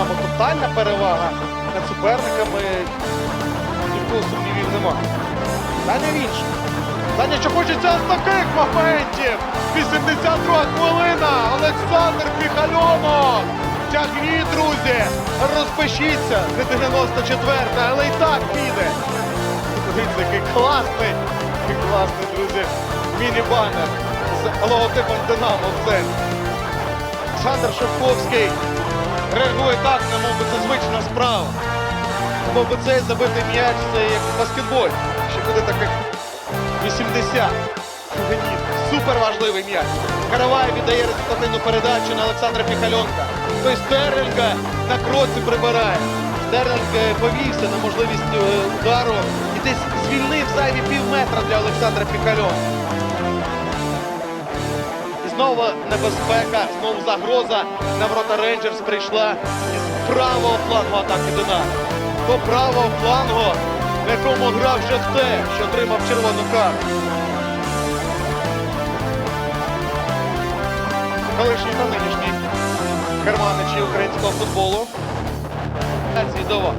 Або тотальна перевага над суперниками нікого сумнівів нема. Питання в іншому. Питання, що хочеться з таких моментів. 82 хвилина. Олександр Піхальонов. Тягніть, друзі. Розпишіться. Не 94 але і так піде. Дивіться, який класний, який класний, друзі. Міні-банер з логотипом Динамо в центрі. Олександр Шевковський реагує так, немов би це звична справа. Мов би цей забитий м'яч це як в баскетболі. Ще буде таких 80. Геніт. Супер важливий м'яч. Каравай віддає результативну передачу на Олександра Піхальонка. Той Стерлінга на кроці прибирає. Стерлінг е, повівся на можливість е, удару і десь звільнив зайві пів метра для Олександра Піхальонка. Знову небезпека, знову загроза. На ворота Рейнджерс прийшла із правого флангу атаки Динамо. До правого флангу, на якому грав Жефте, що отримав червону карту. Колишній та нинішній керманичі українського футболу. До вас.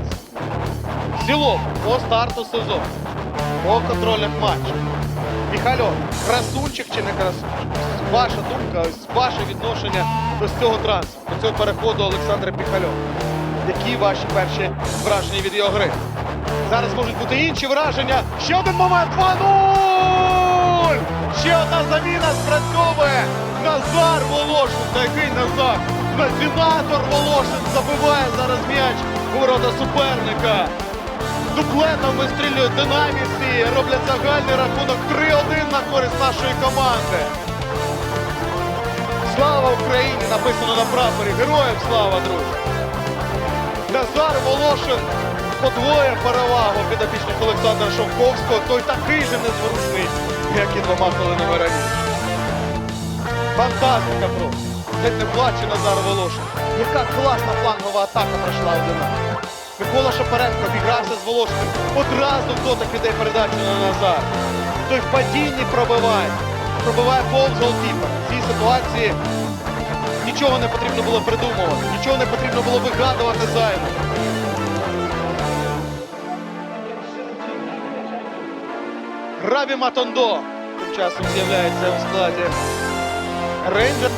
В цілому, по старту сезону, по контрольних матчах. Міхальов, красунчик чи не красунчик? Ваша думка, ваше відношення до цього трансферу, до цього переходу Олександра Піхальова. Які ваші перші враження від його гри? Зараз можуть бути інші враження. Ще один момент. 2-0! Ще одна заміна спрацьовує. Назар Волошин. Та який Назар? Назінатор Волошин забиває зараз м'яч у ворота суперника. Дуплетом вистрілюють динамівці, роблять загальний рахунок 3-1 на користь нашої команди. Слава Україні! Написано на прапорі. Героям слава, друзі! Назар Волошин подвоє перевагу підопічник Олександра Шовковського. Той такий же незворушний, як і двома хвилинами раніше. Фантастика просто. Геть не плаче Назар Волошин. Яка класна флангова атака пройшла у Динамо. Микола Шапаренко обігрався з Волошиним. Одразу в дотик іде передачу на Назар. Той в падінні пробиває. Пробиває повз голкіпер. В цій ситуації нічого не потрібно було придумувати, нічого не потрібно було вигадувати зайве. Рабі Матондо тим часом з'являється у складі Рейнджер.